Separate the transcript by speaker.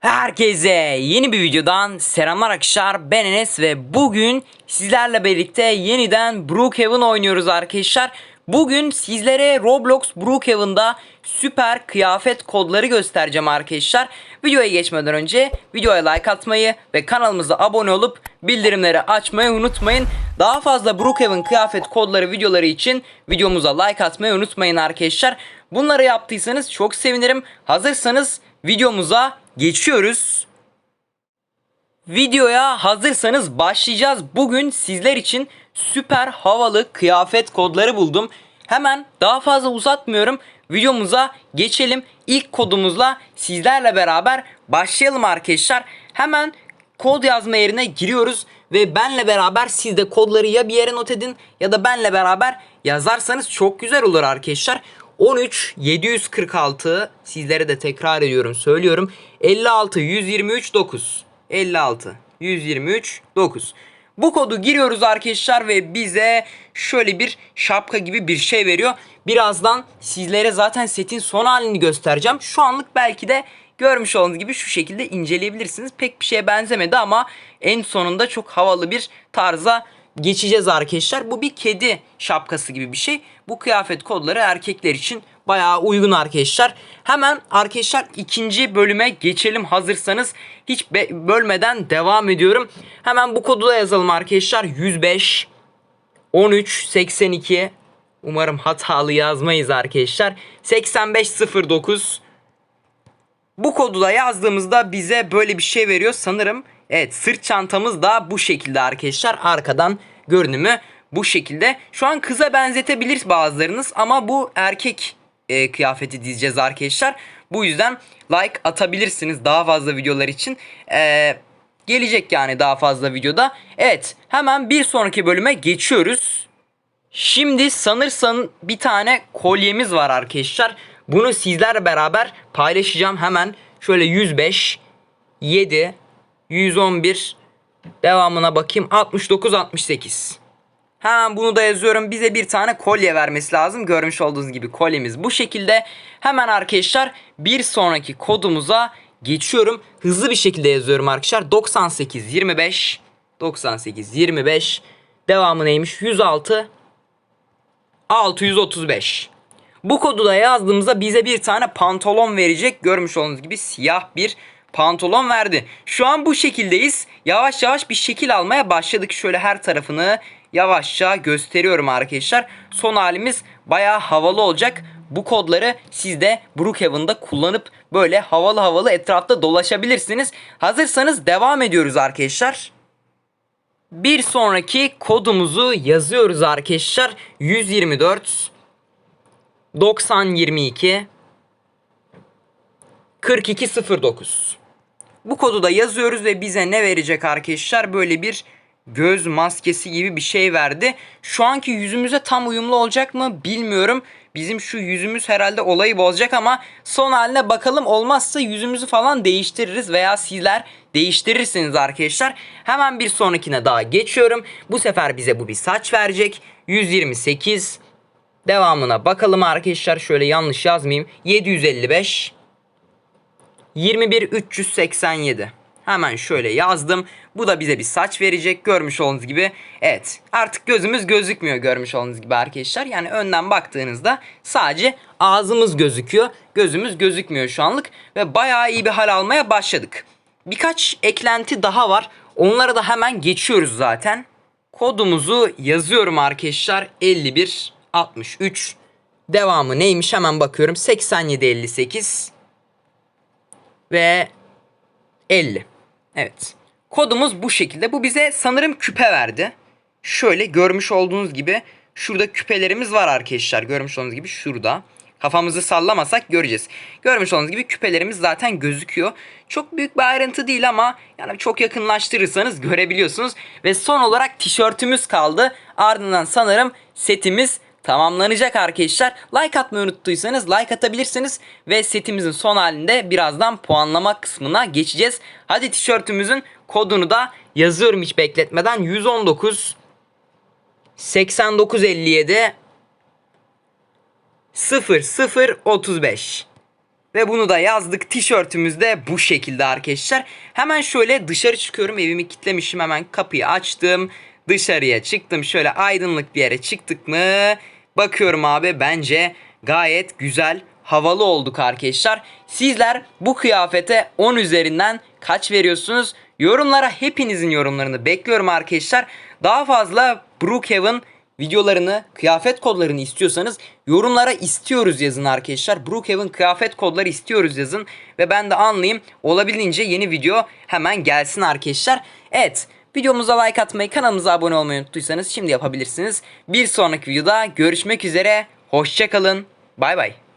Speaker 1: Herkese yeni bir videodan selamlar arkadaşlar ben Enes ve bugün sizlerle birlikte yeniden Brookhaven oynuyoruz arkadaşlar. Bugün sizlere Roblox Brookhaven'da süper kıyafet kodları göstereceğim arkadaşlar. Videoya geçmeden önce videoya like atmayı ve kanalımıza abone olup bildirimleri açmayı unutmayın. Daha fazla Brookhaven kıyafet kodları videoları için videomuza like atmayı unutmayın arkadaşlar. Bunları yaptıysanız çok sevinirim. Hazırsanız videomuza geçiyoruz. Videoya hazırsanız başlayacağız. Bugün sizler için süper havalı kıyafet kodları buldum. Hemen daha fazla uzatmıyorum. Videomuza geçelim. İlk kodumuzla sizlerle beraber başlayalım arkadaşlar. Hemen kod yazma yerine giriyoruz ve benle beraber siz de kodları ya bir yere not edin ya da benle beraber yazarsanız çok güzel olur arkadaşlar. 13 746 sizlere de tekrar ediyorum söylüyorum 56 123 9 56 123 9 bu kodu giriyoruz arkadaşlar ve bize şöyle bir şapka gibi bir şey veriyor. Birazdan sizlere zaten setin son halini göstereceğim. Şu anlık belki de görmüş olduğunuz gibi şu şekilde inceleyebilirsiniz. Pek bir şeye benzemedi ama en sonunda çok havalı bir tarza geçeceğiz arkadaşlar. Bu bir kedi şapkası gibi bir şey. Bu kıyafet kodları erkekler için bayağı uygun arkadaşlar. Hemen arkadaşlar ikinci bölüme geçelim hazırsanız. Hiç bölmeden devam ediyorum. Hemen bu kodu da yazalım arkadaşlar. 105 13 82 Umarım hatalı yazmayız arkadaşlar. 8509 bu kodu da yazdığımızda bize böyle bir şey veriyor sanırım. Evet sırt çantamız da bu şekilde arkadaşlar. Arkadan görünümü bu şekilde. Şu an kıza benzetebilir bazılarınız ama bu erkek e, kıyafeti diyeceğiz arkadaşlar. Bu yüzden like atabilirsiniz daha fazla videolar için. E, gelecek yani daha fazla videoda. Evet hemen bir sonraki bölüme geçiyoruz. Şimdi sanırsan bir tane kolyemiz var arkadaşlar. Bunu sizlerle beraber paylaşacağım. Hemen şöyle 105, 7, 111 devamına bakayım. 69, 68. Hemen bunu da yazıyorum. Bize bir tane kolye vermesi lazım. Görmüş olduğunuz gibi kolyemiz bu şekilde. Hemen arkadaşlar bir sonraki kodumuza geçiyorum. Hızlı bir şekilde yazıyorum arkadaşlar. 98 25 98 25 devamı neymiş? 106 635. Bu kodu da yazdığımızda bize bir tane pantolon verecek. Görmüş olduğunuz gibi siyah bir pantolon verdi. Şu an bu şekildeyiz. Yavaş yavaş bir şekil almaya başladık. Şöyle her tarafını yavaşça gösteriyorum arkadaşlar. Son halimiz baya havalı olacak. Bu kodları siz de Brookhaven'da kullanıp böyle havalı havalı etrafta dolaşabilirsiniz. Hazırsanız devam ediyoruz arkadaşlar. Bir sonraki kodumuzu yazıyoruz arkadaşlar. 124 90 22 4209. Bu kodu da yazıyoruz ve bize ne verecek arkadaşlar? Böyle bir göz maskesi gibi bir şey verdi. Şu anki yüzümüze tam uyumlu olacak mı bilmiyorum. Bizim şu yüzümüz herhalde olayı bozacak ama son haline bakalım. Olmazsa yüzümüzü falan değiştiririz veya sizler değiştirirsiniz arkadaşlar. Hemen bir sonrakine daha geçiyorum. Bu sefer bize bu bir saç verecek. 128 Devamına bakalım arkadaşlar. Şöyle yanlış yazmayayım. 755 21 387. Hemen şöyle yazdım. Bu da bize bir saç verecek. Görmüş olduğunuz gibi. Evet. Artık gözümüz gözükmüyor görmüş olduğunuz gibi arkadaşlar. Yani önden baktığınızda sadece ağzımız gözüküyor. Gözümüz gözükmüyor şu anlık. Ve bayağı iyi bir hal almaya başladık. Birkaç eklenti daha var. Onlara da hemen geçiyoruz zaten. Kodumuzu yazıyorum arkadaşlar. 51 63 devamı neymiş? Hemen bakıyorum. 87 58 ve 50 evet. Kodumuz bu şekilde. Bu bize sanırım küpe verdi. Şöyle görmüş olduğunuz gibi şurada küpelerimiz var arkadaşlar. Görmüş olduğunuz gibi şurada. Kafamızı sallamasak göreceğiz. Görmüş olduğunuz gibi küpelerimiz zaten gözüküyor. Çok büyük bir ayrıntı değil ama yani çok yakınlaştırırsanız görebiliyorsunuz. Ve son olarak tişörtümüz kaldı. Ardından sanırım setimiz tamamlanacak arkadaşlar. Like atmayı unuttuysanız like atabilirsiniz. Ve setimizin son halinde birazdan puanlama kısmına geçeceğiz. Hadi tişörtümüzün kodunu da yazıyorum hiç bekletmeden. 119 8957 0035 Ve bunu da yazdık. Tişörtümüz de bu şekilde arkadaşlar. Hemen şöyle dışarı çıkıyorum. Evimi kilitlemişim. Hemen kapıyı açtım. Dışarıya çıktım. Şöyle aydınlık bir yere çıktık mı? Bakıyorum abi bence gayet güzel havalı olduk arkadaşlar. Sizler bu kıyafete 10 üzerinden kaç veriyorsunuz? Yorumlara hepinizin yorumlarını bekliyorum arkadaşlar. Daha fazla Brookhaven videolarını, kıyafet kodlarını istiyorsanız yorumlara istiyoruz yazın arkadaşlar. Brookhaven kıyafet kodları istiyoruz yazın ve ben de anlayayım. Olabildiğince yeni video hemen gelsin arkadaşlar. Evet. Videomuza like atmayı, kanalımıza abone olmayı unuttuysanız şimdi yapabilirsiniz. Bir sonraki videoda görüşmek üzere. Hoşçakalın. Bay bay.